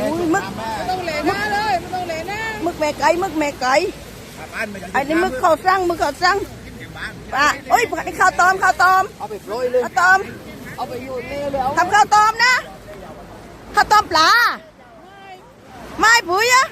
อุ้ยมึกม่ต้องเหลหน้าเลยไม่ต้องเหลหน้ามึกแม่ไก่มึกแม่ไก่อันนี้มึกข้าวสั่งมึกข้าวสั่งป่ะโอ้ยข้าวตอมข้าวตอมเอาไปโรยเลยข้าวตอมเอาไปอยู่นี่เลยทำข้าวตอมนะข้าวตอมปลาไม่ปุ๋ยอะ